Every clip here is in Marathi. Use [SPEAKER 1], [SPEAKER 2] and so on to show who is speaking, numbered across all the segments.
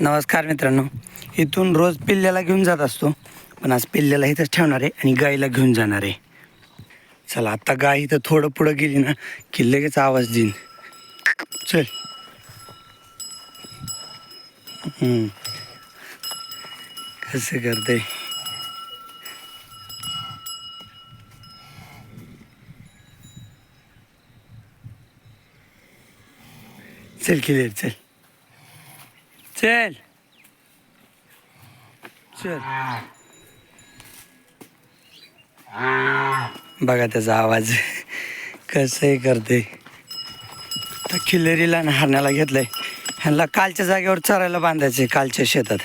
[SPEAKER 1] नमस्कार मित्रांनो. इथून रोज पिल्ल्याला घेऊन जात असतो. पण आज पिल्ल्याला इथंच ठेवणार आहे आणि गाईला घेऊन जाणार आहे. चला आता गाय इथं थोडं पुढं गेली ना की लगेच आवाज देईन. चल. कसं करते चल क्लिअर चल. चल चल बघा त्याचा आवाज कसंही करते तर खिल्लेरीला ना हरण्याला घेतलंय ह्यांना कालच्या जागेवर चरायला बांधायचे कालच्या शेतात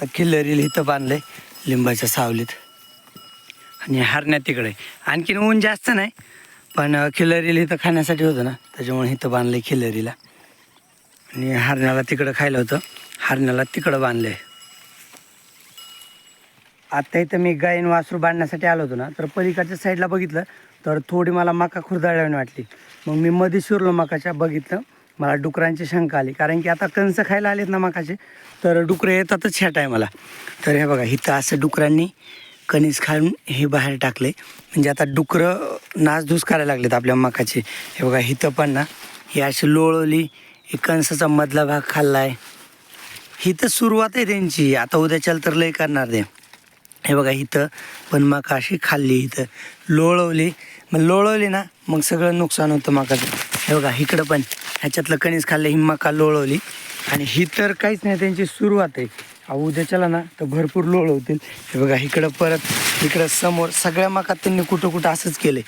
[SPEAKER 1] तर किल्लरीला इथं बांधलंय लिंबाच्या सावलीत आणि हरण्या तिकडे आणखीन ऊन जास्त नाही पण खिल्लरीला इथं खाण्यासाठी होतं ना त्याच्यामुळे इथं बांधलंय खिल्लरीला आणि हरण्याला तिकडं खायला होतं. हरण्याला तिकडं बांधलंय. आता इथं मी गायन वासरू बांधण्यासाठी आलो होतो ना तर पलीकडच्या साईडला बघितलं तर थोडी मला मका खुरदाळ्याने वाटली. मग मी मध्ये शिरलो मकाच्या बघितलं मला डुकरांची शंका आली. कारण की आता कंस खायला आलेत ना मकाचे तर डुकरं येतातच ह्या टायमाला तर हे बघा इथं असं डुकरांनी कणीस खाऊन हे बाहेर टाकले म्हणजे आता डुकरं नासधूस करायला लागलेत आपल्या मकाचे. हे बघा इथं पण ना ही अशी लोळवली हे मधला भाग खाल्ला आहे ही तर सुरुवात आहे त्यांची. आता उद्याच्याला तर लय करणार ते. हे बघा इथं पण मका अशी खाल्ली इथं लोळवली. मग लोळवली ना मग सगळं नुकसान होतं मकाचं. हे बघा इकडं पण ह्याच्यातलं कणीस खाल्लं ही मका लोळवली. आणि ही तर काहीच नाही त्यांची सुरुवात आहे. अहो, उद्याच्याला ना तर भरपूर लोळवतील. हे बघा इकडं परत इकडं समोर सगळ्या मका त्यांनी कुठं कुठं असंच केलं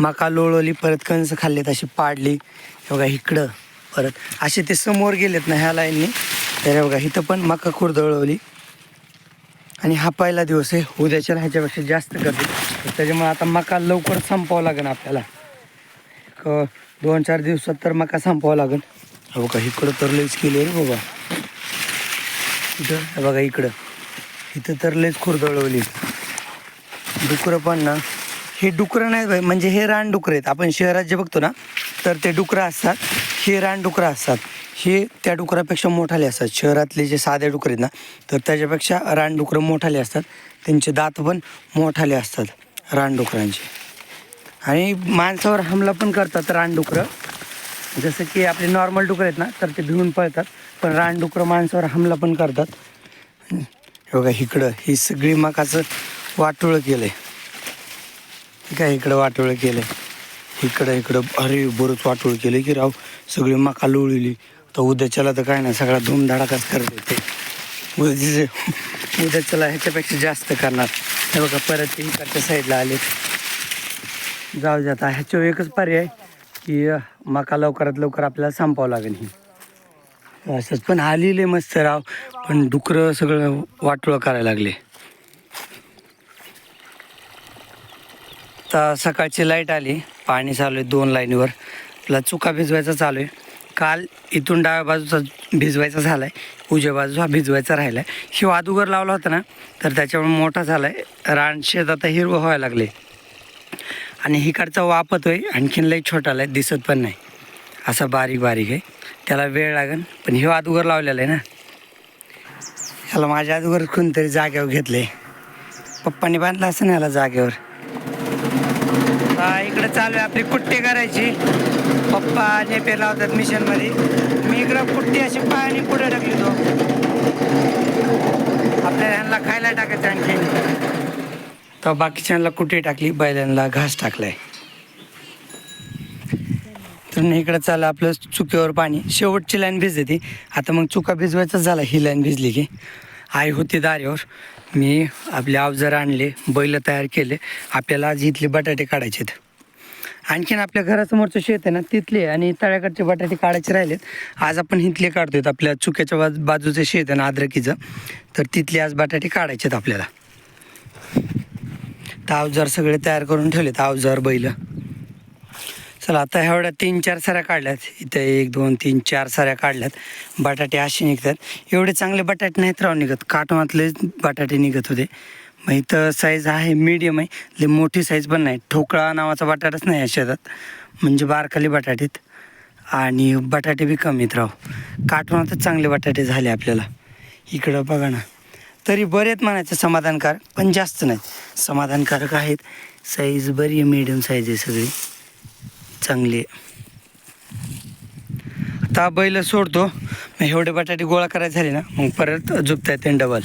[SPEAKER 1] मका लोळवली परत कणसं खाल्लेत अशी पाडली. हे बघा इकडं. परत. असे ते समोर गेलेत ना ह्या लाईनने. तर बघा इथं पण मका खुर्दळवली आणि हा पहिला दिवस आहे. उद्याच्या ह्याच्यापेक्षा जास्त करते त्याच्यामुळे आता मका लवकर संपावं लागेल आपल्याला. एक दोन चार दिवसात तर मका संपावं लागेल. बघा इकडं तर लईच केली रे बाबा. इथं बघा इकडं. इथं तर लईच खुरदळवली डुकरं पण ना. हे डुकरं नाही म्हणजे हे रान डुकरं आहेत. आपण शहरात जे बघतो ना तर ते डुकरं असतात. हे रानडुकरं असतात. हे त्या डुकरापेक्षा मोठाले असतात. शहरातले जे साधे डुकर आहेत ना तर त्याच्यापेक्षा रानडुकरं मोठाले असतात. त्यांचे दात पण मोठाले असतात रानडुकरांचे आणि माणसावर हमला पण करतात रानडुकरं जसं की आपले नॉर्मल डुकर आहेत ना तर ते भिवून पळतात. पण रानडुकरं माणसावर हमला पण करतात. हे बघा इकडं ही सगळी मकाचं वाटोळं केलं आहे ठीक आहे इकडं वाटोळं केलं आहे इकडं इकडं. अरे बरंच वाटोळ केलं की राव. सगळी मका लोळली. तर उद्याच्याला तर काय नाही सगळा धूमधडाकाच करत होते उद्याचे उद्याच्याला ह्याच्यापेक्षा जास्त करणार. हे बघा परत इकडच्या साईडला आले. जाऊ दे आता ह्याच्यावर एकच पर्याय की मका लवकरात लवकर आपल्याला संपावं लागेल ही. असंच. पण आलेले मस्त राव. पण डुकरं सगळं वाटोळं करायला लागले. आता सकाळची लाइट आली पाणी चालू आहे दोन लाईनीवर. आपला चुका भिजवायचा चालू आहे. काल इथून डाव्या बाजूचा भिजवायचा झाला आहे उजव्या बाजू हा भिजवायचा राहिला आहे शिव अदुगर लावला होता ना तर त्याच्यामुळे मोठा झाला आहे रान शेत आता हिरवं व्हायला लागले. आणि हिकडचा वापत आहे आणखीन लई छोटाला आहे दिसत पण नाही. असा बारीक बारीक आहे. त्याला वेळ लागेल पण हे अदुगर लावलेला आहे ना. ह्याला माझ्या अदुगर कोणतरी जागेवर घेतले पप्पाने बांधलं असं ना ह्याला जागेवर. इकडे चालू आहे आपली कुट्टी करायची. पप्पा नेपे लावतात मिशनमध्ये मी इकडं कुट्टी अशी पायाने पुढे टाकली तो आपल्या ह्यांना खायला टाकायचं आणखी. तर बाकीच्यांना कुट्टी टाकली बैलांना घास टाकलाय. तर इकडं चाललं आपलं चुकीवर पाणी. शेवटची लाईन भिजते ती. आता मग चुका भिजवायचाच झाला ही लाईन भिजली की. आई होती दारीवर. मी आपले अवजार आणले बैल तयार केले. आपल्याला आज इथले बटाटे काढायचे आणखीन आपल्या घरासमोरचं शेत आहे ना तिथले आणि तळ्याकडचे बटाटे काढायचे राहिलेत. आज आपण इथले काढतोय आपल्या चुक्याच्या बाज बाजूचं शेत आहे ना अद्रकीचं तर तिथले आज बटाटे काढायचे आहेत आपल्याला. तर अवजार सगळे तयार करून ठेवलेत अवजार बैल. चला आता एवढ्या तीन चार साऱ्या काढल्यात. इथं एक दोन तीन चार साऱ्या काढल्यात. बटाटे असे निघतात. एवढे चांगले बटाटे नाहीत राहून निघत. काटमातले बटाटे निघत होते. मग इथं साईज आहे मीडियम आहे. लई मोठी साईज पण नाही. ठोकळा नावाचा बटाटाच नाही या शेतात. म्हणजे बारकाली बटाटेत. आणि बटाटे बी कमीत राव. आता चांगले बटाटे झाले आपल्याला. इकडं बघा ना. तरी बरेच म्हणायचं समाधानकारक पण जास्त नाही समाधानकारक आहेत. साईज बरी आहे मीडियम साईज आहे सगळी. चांगली आहे. आता बैल सोडतो. मग एवढे बटाटे गोळा करायचे झाले ना मग परत झुकता येते डबल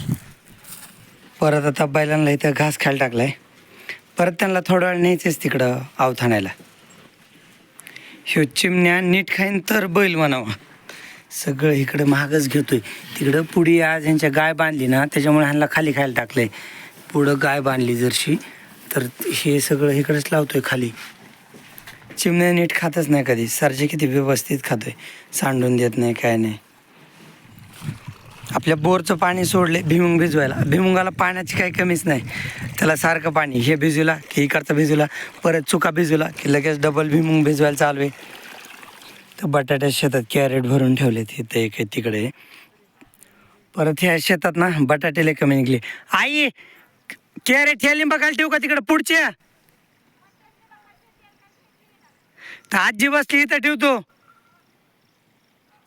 [SPEAKER 1] परत आता बैलांना इथं घास खायला टाकलाय. परत त्यांना थोडा वेळ न्यायचेच तिकडं आवथाणायला. ह्यो चिमण्या नीट खाईन तर बैल म्हणावा. सगळं इकडं महागच घेतोय. तिकडं पुढी आज ह्यांच्या गाय बांधली ना त्याच्यामुळे ह्यांना खाली खायला टाकलंय. पुढं गाय बांधली जरशी तर हे सगळं इकडंच लावतोय खाली. चिमण्या नीट खातच नाही कधी. सरचे किती व्यवस्थित खातोय. सांडून देत नाही काय नाही. आपल्या बोरचं पाणी सोडले भिमुंग भिजवायला. भिमुंगाला पाण्याची काही कमीच नाही. त्याला सारखं पाणी हे भिजूला की इकडचा भिजूला परत चुका भिजूला की लगेच डबल भिमुंग भिजवायला चालू आहे. तर बटाट्या शेतात कॅरेट भरून ठेवले तिथे एक तिकडे. परत ह्या शेतात ना बटाटे कमी निघले. आई कॅरेट ह्या लिंबाखाली ठेवू का तिकडे पुढच्या? तर आजी बसली इथं ठेवतो.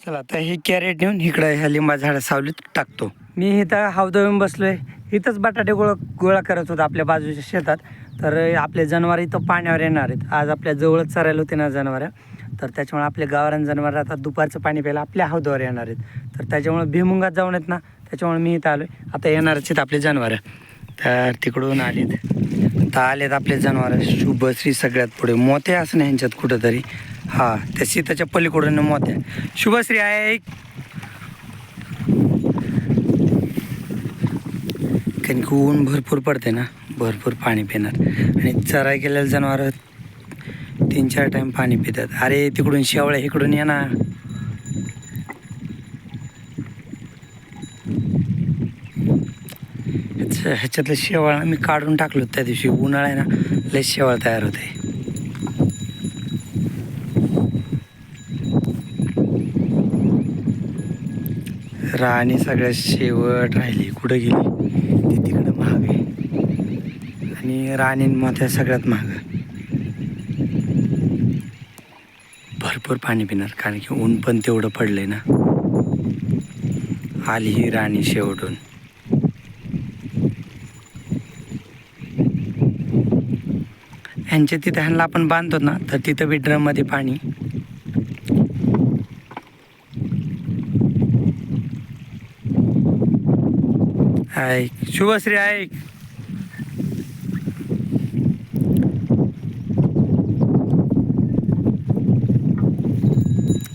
[SPEAKER 1] चला आता हे कॅरेट नेऊन इकडं ह्या लिंबा झाडा सावलीत टाकतो. मी इथं हौदा येऊन बसलोय. इथंच बटाटे गोळा गोळा करत होतो आपल्या बाजूच्या शेतात. तर आपले जनावर इथं पाण्यावर येणार आहेत. आज आपल्या जवळच चरायला होते ना जनावरं. तर त्याच्यामुळे आपले गावरान जनावर आता दुपारचं पाणी प्यायला आपल्या हौदावर येणार आहेत. तर त्याच्यामुळे भिमुंगात जाऊन आहेत ना त्याच्यामुळे मी इथं आलो आहे आता येणारच आहेत आपले जनावर. तर तिकडून आलेत. आता आलेत आपले जनावर. शुभश्री सगळ्यात पुढे. मोते असणे ह्यांच्यात कुठंतरी. हा त्या सीताच्या पलीकडून मोत्या. शुभश्री आहे एक. कारण की ऊन भरपूर पडते ना. भरपूर पाणी पिणार. आणि चराय गेलेलं जनावर तीन चार टाइम पाणी पितात. अरे तिकडून शेवळ्या इकडून ये ना. ह्याच्यातलं शेवाळ मी काढून टाकलो त्या दिवशी. उन्हाळा आहे ना लय शेवाळ तयार होते. राणी सगळ्यात शेवट राहिली. कुठं गेली? ती तिकडं महाग आहे आणि राणी मोठ्या सगळ्यात महाग भरपूर पाणी पिणार कारण की ऊन पण तेवढं पडलंय ना. आली ही राणी शेवटून. ह्यांच्या तिथे ह्यांना आपण बांधतो ना तर तिथं बी ड्रममध्ये पाणी. ऐक शुभश्री ऐक.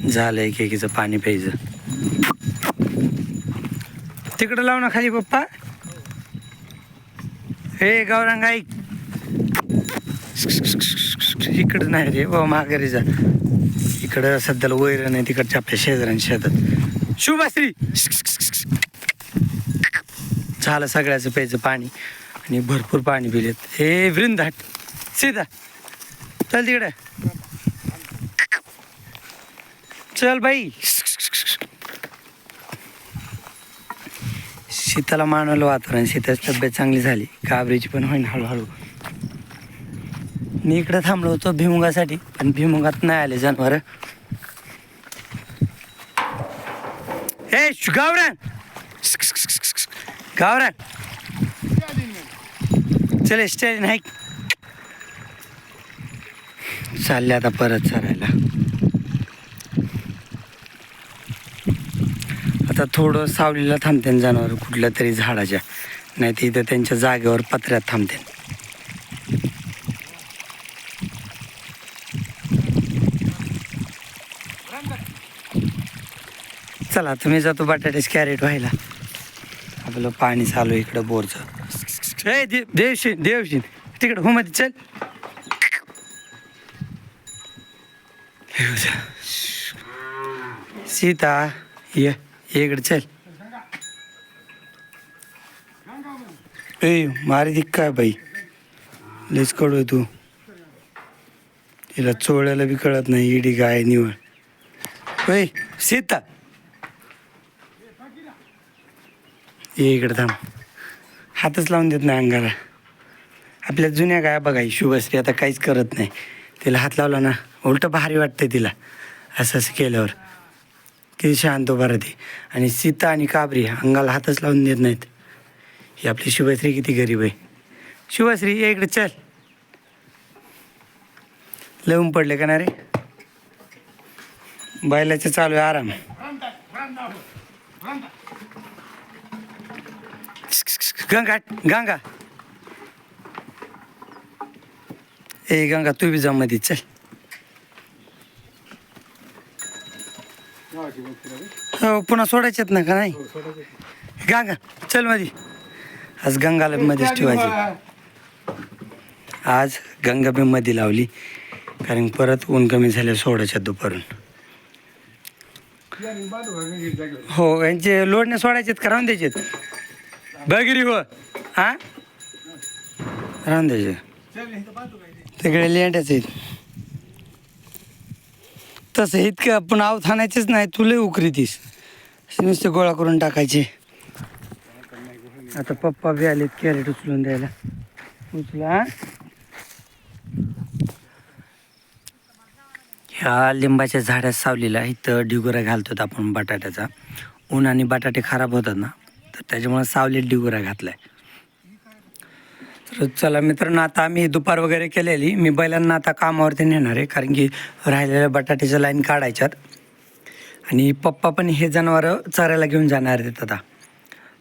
[SPEAKER 1] झालं एक एकीचं पाणी प्यायचं. तिकडं लाव ना खाली पप्पा. हे गौरंग ऐक. इकडं नाही रे बाबा माघारी जा. इकडं सध्याला वैर नाही तिकडच्या आपल्या शेजाऱ्यांच्या शेतात. शुभाश्री! झालं सगळ्याचं प्यायचं पाणी आणि भरपूर पाणी पिलेत हे वृंदाट सीधा. चल तिकडे. चल बाई. शीताला मानवलं वातावरण शीताची तब्येत चांगली झाली. काबरीची पण होईन हळूहळू. मी इकडे थांबलो होतो भिमुगासाठी पण भिमुगात नाही आले जनावर. हे गावरान! गावरान! चल स्टेज नाही चालले आता परत चरायला. आता थोडं सावलीला थांबते जनावर कुठल्या तरी झाडाच्या. नाही तर इथं त्यांच्या जागेवर पत्र्यात थांबते. चला तुम्ही जातो बटाट्याच कॅरेट व्हायला. आपलं पाणी चालू आहे इकडं बोरचं. ए दे देवशी तिकडं हो मध्ये चल सीता ये ये इकडे चल. ए मारी दिक काय बाई? लस कडू तू. तिला चोळ्याला बी कळत नाही इडी गाय निवळ. ओय सीता. ये इकडे थांब. हातच लावून देत नाही अंगाला. आपल्या जुन्या गाया बघाय शुभश्री आता काहीच करत नाही. तिला हात लावला ना उलटं भारी वाटतंय तिला. असं असं केल्यावर. किती शांत उभा राहते. आणि सीता आणि काबरी अंगाला हातच लावून देत नाहीत. ही आपली शुभश्री किती गरीब आहे. शुभश्री ये इकडे चल. लवून पडले का ना रे? बैलाचं चालू आहे आराम. गंगा गंगा. ए गंगा तू बी जा मध्ये चल. हो पुन्हा सोडायच्यात ना का नाही? गंगा चलमध्ये आज गंगाला मध्येच ठेवायची. आज गंगा बी मध्ये लावली कारण परत ऊन कमी झाले सोडायच्यात दुपारून. हो यांचे लोडने सोडायचेत करावून राहून द्यायचेत? बगिरी हो. हा राहून द्यायचे तिकडे लेंड्याच आहेत. तसं इतकं पण आव आणायचेच नाही. तुले उकरीतीस असे नुसते गोळा करून टाकायचे. आता पप्पा बी आलेत कॅरेट उचलून द्यायला. उचला ह्या लिंबाच्या झाडात सावलीला इथं डिगोरा घालतो आपण बटाट्याचा. ऊन आणि बटाटे खराब होतात ना. तर त्याच्यामुळे सावलीत डिगोरा घातलाय. तर चला मित्रांनो आता आम्ही दुपार वगैरे केलेली. मी बैलांना आता कामावरती नेणार आहे कारण की राहिलेल्या बटाट्याच्या लाईन काढायच्यात. आणि पप्पा पण हे जनावरं चरायला घेऊन जाणार आहेत आता.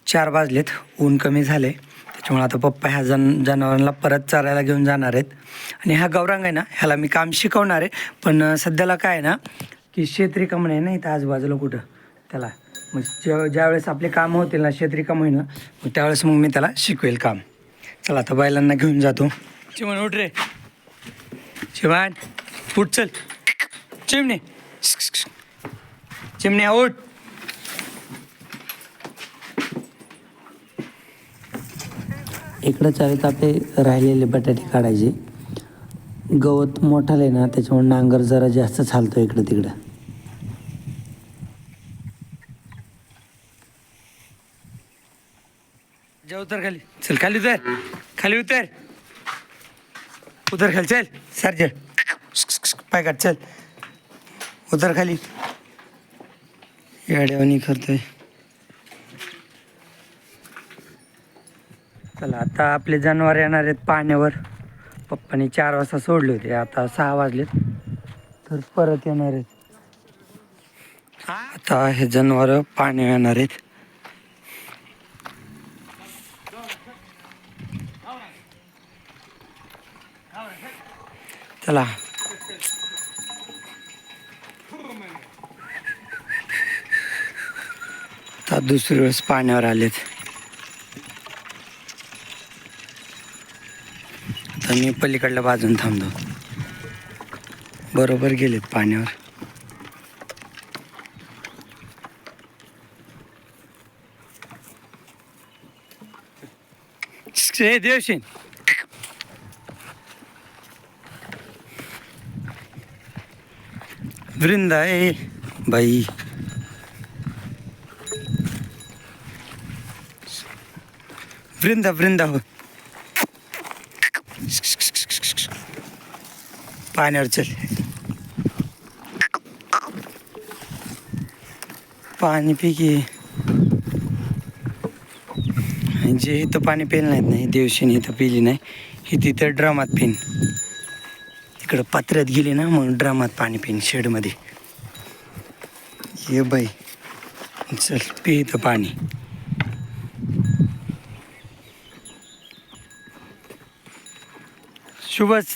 [SPEAKER 1] चार वाजलेत ऊन कमी झाले. त्याच्यामुळे आता पप्पा ह्या जन जनावरांना परत चरायला घेऊन जाणार आहेत. आणि हा गौरांग आहे ना ह्याला मी काम शिकवणार आहे. पण सध्याला काय आहे ना की शेतरी कामं नाही ना इथं आजूबाजूला कुठं? त्याला. मग ज्या ज्यावेळेस आपले काम होतील ना शेतरी काम होईल ना मग त्यावेळेस मग मी त्याला शिकवेल काम. चला आता बैलांना घेऊन जातो. चिमण उठ रे. चिमण उठ चल. चिमणे. चिमण्या उठ. इकडं चालेल आपले राहिलेले बटाटे काढायचे. गवत मोठाले ना त्याच्यामुळे नांगर जरा जास्त चालतो इकडं तिकडं उतर खाली. चल खाली उतर. खाली उतर. उतर खाली चल. सर चल पाय काढ चल. उतर खाली. येड्यावानी करतोय. चला आता आपले जनावर येणार आहेत पाण्यावर. पप्पानी चार वाजता सोडले होते आता सहा वाजलेत. तर परत येणार आहेत. आता हे जनावर पाणी येणार आहेत. चला. आता दुसरी वेळेस पाण्यावर आलेत. तर मी पलीकडल्या बाजून थांबतो. बरोबर गेलेत पाण्यावर. हे देवशीन वृंदा ए बाई वृंदा वृंदा हो पाण्यावर चल पाणी पी की म्हणजे इथं पाणी पेलं नाहीत नाही देवशीने इथं पिली नाही. ही तिथं ड्रामात पिन. इकडं पात्र्यात गेली ना मग ड्रामात पाणी पिन शेडमध्ये. ये बाई. चल पी इथं पाणी. शुभच.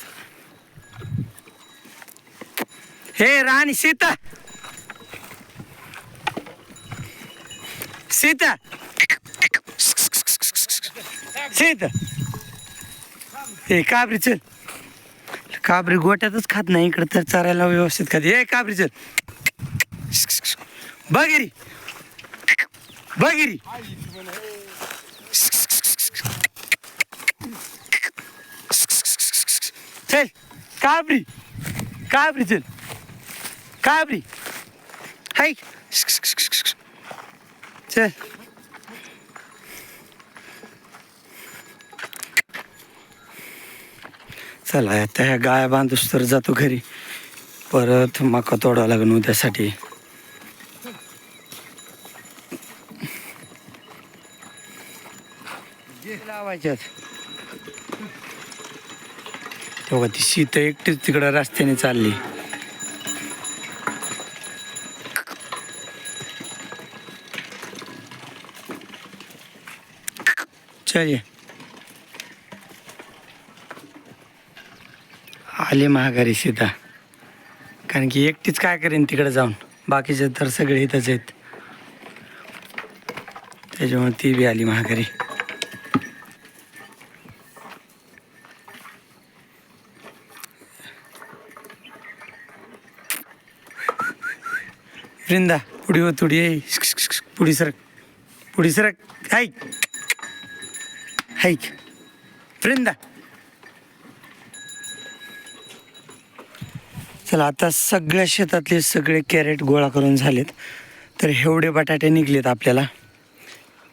[SPEAKER 1] हे राणी सीता. सीता. सीत हे काबरी चल. काबरी गोट्यातच खात नाही इकडं तर चरायला व्यवस्थित खाते. हे काबरी चल. बगिरी बगिरी चल. काबरी. काबरी चल. काबरी. हाय. चल. चला आता ह्या गाय बांधूस तर जातो घरी. परत मका तोडावं लागेल उद्यासाठी. लावायच्यात. तेव्हा ती शीत एकटीच तिकडं रस्त्याने चालली. चल आली महागारी सीता कारण की एकटीच काय करेन तिकडे जाऊन? बाकीचे तर सगळे इथंच आहेत. त्याच्यामुळे ती बी आली महागारी. वृंदा पुढी हो तुडी पुढी सरक. पुढी सरक. हाईक हाईक वृंदा. चला आता सगळ्या शेतातले सगळे कॅरेट गोळा करून झालेत. तर एवढे बटाटे निघलेत आपल्याला.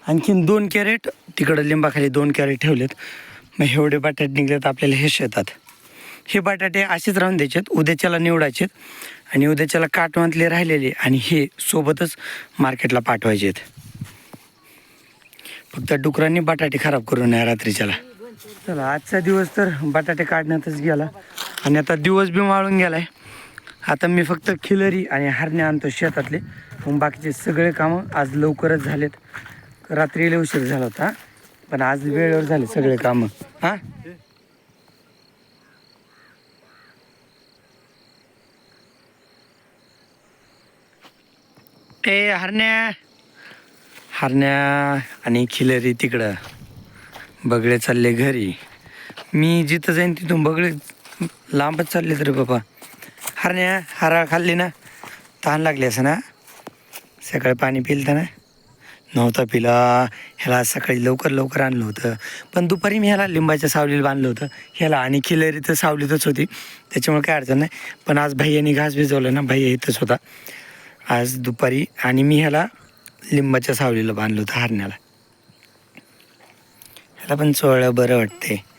[SPEAKER 1] आणखीन दोन कॅरेट तिकडं लिंबाखाली दोन कॅरेट ठेवलेत. मग एवढे बटाटे निघलेत आपल्याला हे शेतात. हे बटाटे असेच राहून द्यायचेत उद्याच्याला निवडायचेत. आणि उद्याच्याला काटवांतले राहिलेले आणि हे सोबतच मार्केटला पाठवायचे आहेत फक्त डुकरांनी बटाटे खराब करू नये रात्रीच्याला चला आजचा दिवस तर बटाटे काढण्यातच गेला. आणि आता दिवस बी माळून गेलाय. आता मी फक्त खिलरी आणि हरणे आणतो शेतातले. मग बाकीचे सगळे कामं आज लवकरच झालेत. रात्रीला उशीर झाला होता पण आज वेळेवर झाले सगळे कामं. हां? ए हरण्या. हरण्या आणि खिलरी तिकडं. बगळे चालले घरी. मी जिथं जाईन तिथून बगळे लांबच चालले तरी बाबा. हरण्या हरा खाल्ली ना तहान लागली असं ना. सकाळी पाणी पिलं ना नव्हता पिला. ह्याला सकाळी लवकर लवकर आणलं होतं. पण दुपारी मी ह्याला लिंबाच्या सावलीला बांधलं होतं. ह्याला आणि खिलरी तर सावलीतच होती. त्याच्यामुळे काय अडचण नाही. पण आज भैयानी घास भिजवलं ना भैया इथंच होता. आज दुपारी आणि मी ह्याला लिंबाच्या सावलीला बांधलं होतं हरण्याला. ह्याला पण चोळलं बरं वाटते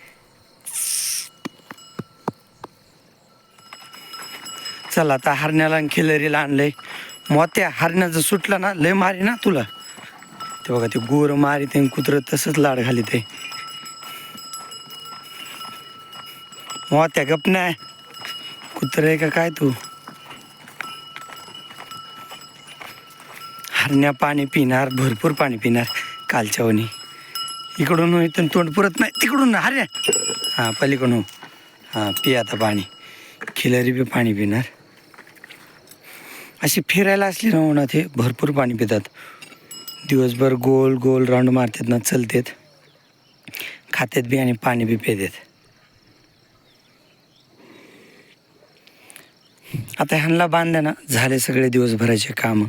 [SPEAKER 1] चला आता हरण्याला आणि खिलरीला आणलंय. मोत्या हरण्याचं सुटलं ना लय मारी ना तुला. ते बघा ते गोर मारी ते कुत्र तसंच लाड घाली ते मोत्या गप नाही कुत्र आहे का काय तू? हरण्या पाणी पिणार भरपूर पाणी पिणार कालच्या वनी इकडून इथून तोंड पुरत नाही. तिकडून हरण्या. हां पलीकडून. हां पी आता पाणी. खिलरी बी पाणी पिणार. अशी फिरायला असली ना उन्हात हे भरपूर पाणी पितात. दिवसभर गोल गोल राऊंड मारतात ना चलतात. खातात बी आणि पाणी बी पितात. आता ह्यांना बांधलं ना झाले सगळे दिवसभराचे कामं.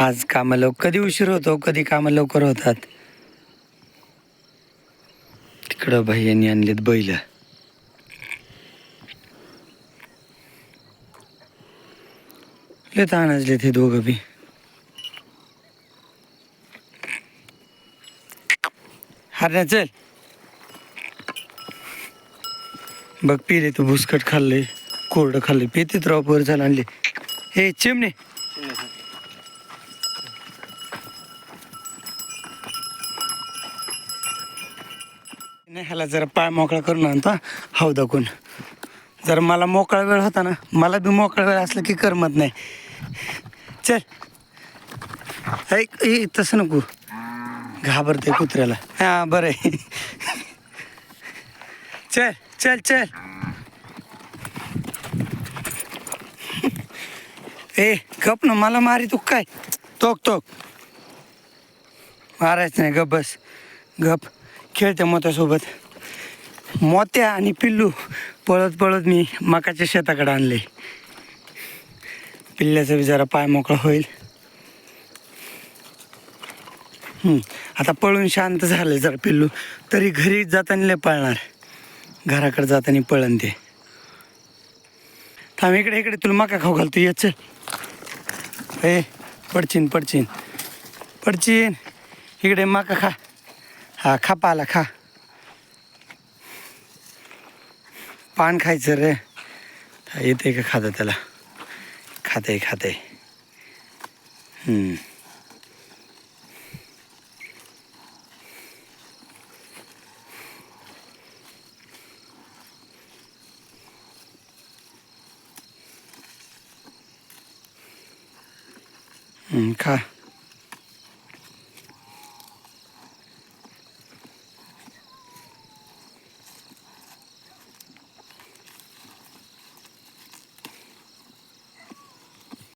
[SPEAKER 1] आज कामं लव कधी उशीर होतो कधी कामं लवकर होतात. तिकडं भैयांनी आणलेत बैल. लय ताण लेते ते दोघं बी. हरण्या चल. बघ पिले तू भुसकट खाल्ले कोरडं खाल्ले पितेत राव पर झालं आणले. हे चिमणे. नाही ह्याला जरा पाय मोकळा करून आणता हौदा कोण जर मला मोकळा वेळ होता ना मला बी मोकळा वेळ असला की करमत नाही. चल. ऐक तसं नको. घाबरते कुत्र्याला. हां बरं आहे. चल चल चल. ए गप ना मला मारी तू काय? तोक तोक. मारायचं नाही गप बस. गप. खेळते मोत्यासोबत. मोत्या आणि पिल्लू पळत पळत मी मकाच्या शेताकडे आणले. पिल्ल्याचा बी पाय मोकळा होईल. आता पळून शांत झालं जरा पिल्लू. तरी घरी जाताना लय पळणार. घराकडे जाताना पळण ते. थांब इकडे इकडे तुला मका खाऊ घालतो. ये चल. ए पडचीन पडचीन. पडचीन. इकडे मका खा. हा खा पाला खा. पान खायचं रे. येते का खाता त्याला? खाते खाते हम्म. हम्म, खा